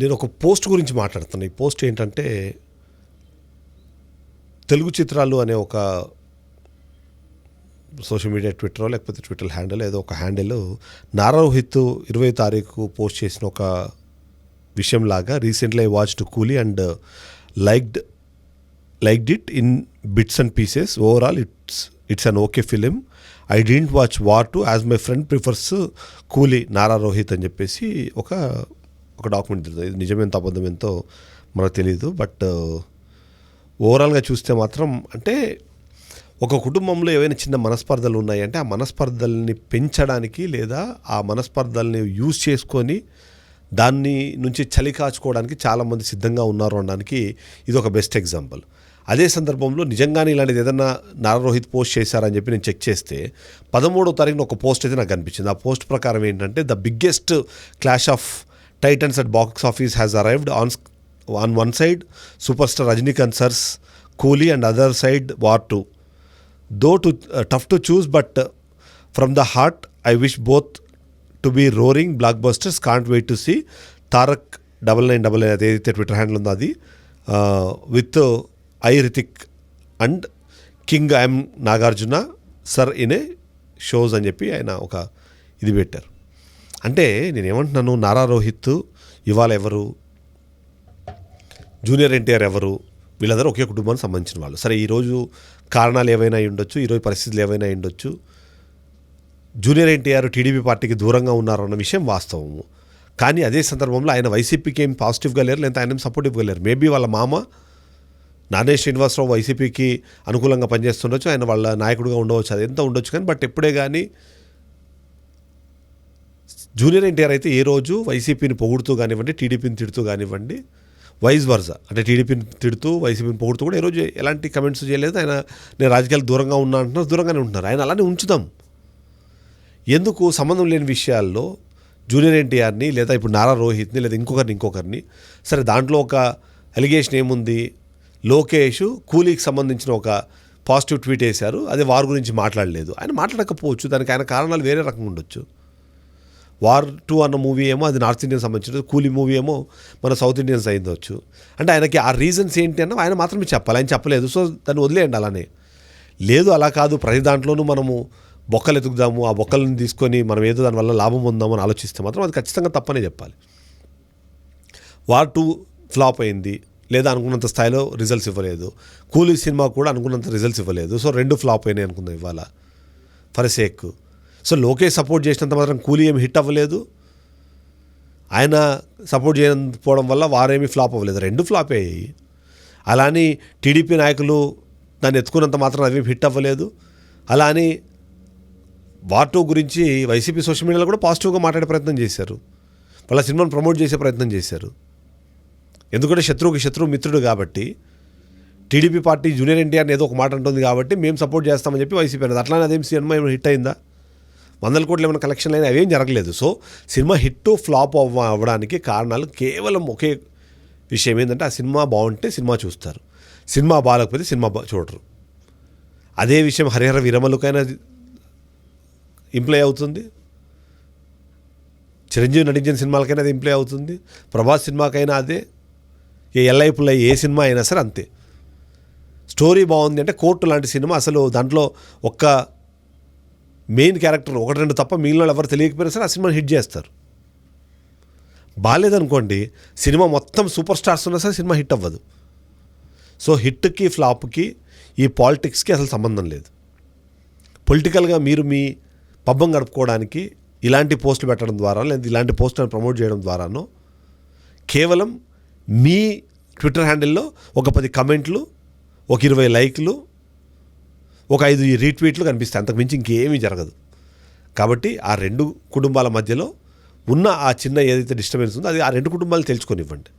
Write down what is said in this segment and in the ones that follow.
నేను ఒక పోస్ట్ గురించి మాట్లాడుతున్నాను ఈ పోస్ట్ ఏంటంటే తెలుగు చిత్రాలు అనే ఒక సోషల్ మీడియా ట్విట్టర్ లేకపోతే ట్విట్టర్ హ్యాండిల్ ఏదో ఒక హ్యాండిల్ నారోహిత్ ఇరవై తారీఖు పోస్ట్ చేసిన ఒక విషయం లాగా recently I watch to Coolie and liked liked it in bits and pieces. Overall it's it's an okay film. I didn't watch War two as my friend prefers Coolie Nara Rohit అని చెప్పేసి ఒక ఒక document తిరుగుతుంది ఇది నిజమెంత అబద్ధం ఎంతో మనకు తెలియదు బట్ ఓవరాల్గా చూస్తే మాత్రం అంటే ఒక కుటుంబంలో ఏవైనా చిన్న మనస్పర్ధలు ఉన్నాయంటే ఆ మనస్పర్ధల్ని పెంచడానికి లేదా ఆ మనస్పర్ధల్ని యూజ్ చేసుకొని దాన్ని నుంచి చలి కాచుకోవడానికి చాలామంది సిద్ధంగా ఉన్నారు అనడానికి ఇది ఒక బెస్ట్ ఎగ్జాంపుల్ అదే సందర్భంలో నిజంగానే ఇలాంటిది ఏదన్నా నారారోహిత్ పోస్ట్ చేశారని చెప్పి నేను చెక్ చేస్తే పదమూడో తారీఖున ఒక పోస్ట్ అయితే నాకు కనిపించింది ఆ పోస్ట్ ప్రకారం ఏంటంటే the biggest clash of titans at box office has arrived on on one side super star Rajinikanth sir's Coolie and other side War two though to tough to choose but from the heart I wish both to be roaring block busters can't wait to see Tarak double nine double nine అది ఏదైతే Twitter handle ఉందో అది. With I Hrithik and king I'm Nagarjuna sir in a shows అని చెప్పి ఆయన ఒక ఇది పెట్టారు. అంటే నేనేమంటున్నాను నారా రోహిత్ ఇవాళ ఎవరు? జూనియర్ ఎన్టీఆర్ ఎవరు? వీళ్ళందరూ ఒకే కుటుంబానికి సంబంధించిన వాళ్ళు. సరే ఈరోజు కారణాలు ఏవైనా అయి ఉండొచ్చు ఈరోజు పరిస్థితులు ఏవైనా ఉండొచ్చు. జూనియర్ ఎన్టీఆర్ టీడీపీ పార్టీకి దూరంగా ఉన్నారన్న విషయం వాస్తవము. కానీ అదే సందర్భంలో ఆయన వైసీపీకి ఏం పాజిటివ్గా లేరు లేదా ఆయన సపోర్టివ్గా లేరు. మేబీ వాళ్ళ మామ నానే శ్రీనివాసరావు వైసీపీకి అనుకూలంగా పనిచేస్తుండొచ్చు ఆయన వాళ్ళ నాయకుడిగా ఉండవచ్చు అది ఎంత ఉండొచ్చు కానీ బట్ ఎప్పుడే కానీ జూనియర్ ఎన్టీఆర్ అయితే ఏ రోజు వైసీపీని పొగుడుతూ కానివ్వండి టీడీపీని తిడుతూ కానివ్వండి వైస్ వర్జ అంటే టీడీపీని తిడుతూ వైసీపీని పొగుడుతూ కూడా ఏ రోజు ఎలాంటి కమెంట్స్ చేయలేదు. ఆయన నేను రాజకీయాలు దూరంగా ఉన్నా అంటున్నారు దూరంగానే ఉంటున్నారు. ఆయన అలానే ఉంచుదాం ఎందుకు సంబంధం లేని విషయాల్లో జూనియర్ ఎన్టీఆర్ని లేదా ఇప్పుడు నారా రోహిత్ని లేదా ఇంకొకరిని ఇంకొకరిని సరే దాంట్లో ఒక అలిగేషన్ ఏముంది? లోకేష్ కూలీకి సంబంధించిన ఒక పాజిటివ్ ట్వీట్ వేశారు. అదే వారి గురించి మాట్లాడలేదు. ఆయన మాట్లాడకపోవచ్చు. దానికి ఆయన కారణాలు వేరే రకంగా ఉండొచ్చు. వార్ టూ అన్న మూవీ ఏమో అది నార్త్ ఇండియన్ సంబంధించినది కూలీ మూవీ ఏమో మన సౌత్ ఇండియన్స్ అయిందవచ్చు అంటే ఆయనకి ఆ రీజన్స్ ఏంటి అన్న ఆయన మాత్రమే చెప్పాలి ఆయన చెప్పలేదు. సో దాన్ని వదిలేయండి అలానే. లేదు అలా కాదు ప్రతి దాంట్లోనూ మనము బొక్కలు ఎతుకుదాము ఆ బొక్కలను తీసుకొని మనం ఏదో దానివల్ల లాభం పొందామని ఆలోచిస్తే మాత్రం అది ఖచ్చితంగా తప్పనే చెప్పాలి. వార్ టూ ఫ్లాప్ అయింది లేదా అనుకున్నంత స్థాయిలో రిజల్ట్స్ ఇవ్వలేదు. కూలీ సినిమా కూడా అనుకున్నంత రిజల్ట్స్ ఇవ్వలేదు. సో రెండు ఫ్లాప్ అయినాయి అనుకుందాం ఇవాళ. For sake. So Lokesh support చేసినంత మాత్రం కూలీ ఏమి హిట్ అవ్వలేదు. ఆయన సపోర్ట్ చేయకపోవడం వల్ల వారేమీ ఫ్లాప్ అవ్వలేదు. రెండు ఫ్లాప్ అయ్యాయి. అలా అని టీడీపీ నాయకులు దాన్ని ఎత్తుకున్నంత మాత్రం అవి హిట్ అవ్వలేదు. అలా అని వార్ టూ గురించి వైసీపీ సోషల్ మీడియాలో కూడా పాజిటివ్గా మాట్లాడే ప్రయత్నం చేశారు. వాళ్ళ సినిమాను ప్రమోట్ చేసే ప్రయత్నం చేశారు. ఎందుకంటే శత్రువుకి శత్రువు మిత్రుడు కాబట్టి టీడీపీ పార్టీ జూనియర్ ఎన్టీఆర్ని ఏదో ఒక మాట అంటుంది కాబట్టి మేము సపోర్ట్ చేస్తామని చెప్పి వైసీపీ అన్నది. అట్లానే అదేం సినిమా ఏమైనా హిట్ అయిందా? వందల కోట్లు ఏమైనా కలెక్షన్ అయినా అవేం జరగలేదు. సో సినిమా హిట్ ఫ్లాప్ అవ్వ అవ్వడానికి కారణాలు కేవలం ఒకే విషయం ఏంటంటే ఆ సినిమా బాగుంటే సినిమా చూస్తారు. సినిమా బాగాలేకపోతే సినిమా చూడరు. అదే విషయం హరిహర విరమలకైనా ఇంప్లై అవుతుంది. చిరంజీవి నటించిన సినిమాలకైనా అది ఇంప్లై అవుతుంది. ప్రభాస్ సినిమాకైనా అదే. ఏ ఎల్ఐ పుల్లై ఏ సినిమా అయినా సరే అంతే. స్టోరీ బాగుంది అంటే కోర్టు లాంటి సినిమా. అసలు దాంట్లో ఒక్క మెయిన్ క్యారెక్టర్ ఒకటి రెండు తప్ప మిగిలిన వాళ్ళు ఎవరు తెలియకపోయినా సరే ఆ సినిమాని హిట్ చేస్తారు. బాగాలేదనుకోండి సినిమా మొత్తం సూపర్ స్టార్స్ ఉన్నా సరే సినిమా హిట్ అవ్వదు. సో హిట్కి ఫ్లాప్కి ఈ పాలిటిక్స్కి అసలు సంబంధం లేదు. పొలిటికల్గా మీరు మీ పబ్బం గడుపుకోవడానికి ఇలాంటి పోస్టులు పెట్టడం ద్వారా లేదా ఇలాంటి పోస్టులను ప్రమోట్ చేయడం ద్వారానో కేవలం మీ ట్విట్టర్ హ్యాండిల్లో ఒక పది కమెంట్లు ఒక ఇరవై లైక్లు ఒక ఐదు రీట్వీట్లు కనిపిస్తాయి. అంతకు మించి ఇంకేమీ జరగదు. కాబట్టి ఆ రెండు కుటుంబాల మధ్యలో ఉన్న ఆ చిన్న ఏదైతే డిస్టర్బెన్స్ ఉందో అది ఆ రెండు కుటుంబాలు తెలుసుకొనివ్వండి.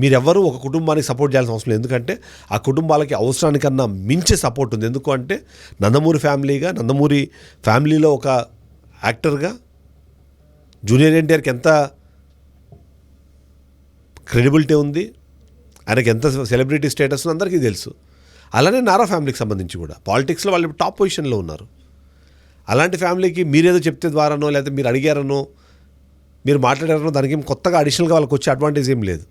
మీరెవ్వరూ ఒక కుటుంబానికి సపోర్ట్ చేయాల్సిన అవసరం లేదు. ఎందుకంటే ఆ కుటుంబాలకి అవసరానికన్నా మించి సపోర్ట్ ఉంది. ఎందుకు అంటే నందమూరి ఫ్యామిలీగా నందమూరి ఫ్యామిలీలో ఒక యాక్టర్గా జూనియర్ ఎన్టీఆర్కి ఎంత క్రెడిబిలిటీ ఉంది ఆయనకి ఎంత సెలబ్రిటీ స్టేటస్ అందరికీ తెలుసు. అలానే నారా ఫ్యామిలీకి సంబంధించి కూడా. పాలిటిక్స్లో వాళ్ళు ఇప్పుడు టాప్ పొజిషన్లో ఉన్నారు. అలాంటి ఫ్యామిలీకి మీరేదో చెప్తే ద్వారానో లేకపోతే మీరు అడిగారనో మీరు మాట్లాడారనో దానికి కొత్తగా అడిషనల్గా వాళ్ళకి వచ్చే అడ్వాంటేజ్ ఏం లేదు.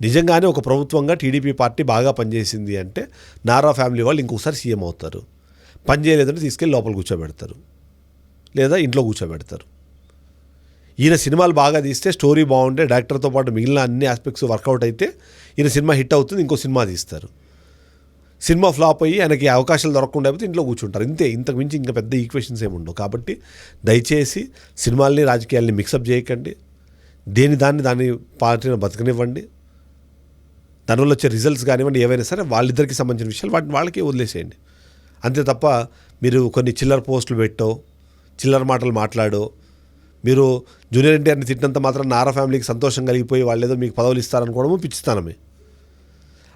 నిజంగానే ఒక ప్రభుత్వంగా టీడీపీ పార్టీ బాగా పనిచేసింది అంటే నారా ఫ్యామిలీ వాళ్ళు ఇంకొకసారి సీఎం అవుతారు. పని చేయలేదంటే తీసుకెళ్ళి లోపల కూర్చోబెడతారు. లేదా ఇంట్లో కూర్చోబెడతారు. ఈయన సినిమాలు బాగా తీస్తే స్టోరీ బాగుంటే డైరెక్టర్తో పాటు మిగిలిన అన్ని ఆస్పెక్ట్స్ వర్కౌట్ అయితే ఈయన సినిమా హిట్ అవుతుంది ఇంకో సినిమా తీస్తారు. సినిమా ఫ్లాప్ అయ్యి ఆయనకి అవకాశాలు దొరకకుండా ఇంట్లో కూర్చుంటారు. ఇంతే ఇంతకు మించి ఇంకా పెద్ద ఈక్వేషన్స్ ఏముండవు ఉండవు. కాబట్టి దయచేసి సినిమాల్ని రాజకీయాల్ని మిక్సప్ చేయకండి. దేని దాన్ని దాన్ని పార్టీని బతకనివ్వండి. దానివల్ల వచ్చే రిజల్ట్స్ కానివ్వండి ఏవైనా సరే వాళ్ళిద్దరికి సంబంధించిన విషయాలు వాటిని వాళ్ళకే వదిలేసేయండి. అంతే తప్ప మీరు కొన్ని చిల్లర పోస్టులు పెట్టో చిల్లర మాటలు మాట్లాడో మీరు జూనియర్ ఎన్టీఆర్ని తిట్టినంత మాత్రం నారా ఫ్యామిలీకి సంతోషం కలిగిపోయి వాళ్ళు ఏదో మీకు పదవులు ఇస్తారనుకోవడము పిచ్చిస్తానమే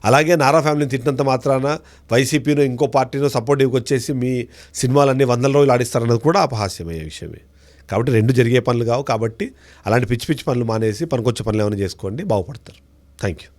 అలాగే నారా ఫ్యామిలీని తిట్టినంత మాత్రాన వైసీపీను ఇంకో పార్టీనో సపోర్టివ్కి వచ్చేసి మీ సినిమాలన్నీ వందల రోజులు ఆడిస్తారన్నది కూడా అపహాస్యమయ్యే విషయమే. కాబట్టి రెండు జరిగే పనులు కావు కాబట్టి అలాంటి పిచ్చి పిచ్చి పనులు మానేసి పనికొచ్చే పనులు ఏమైనా చేసుకోండి బాగుపడతారు. Thank you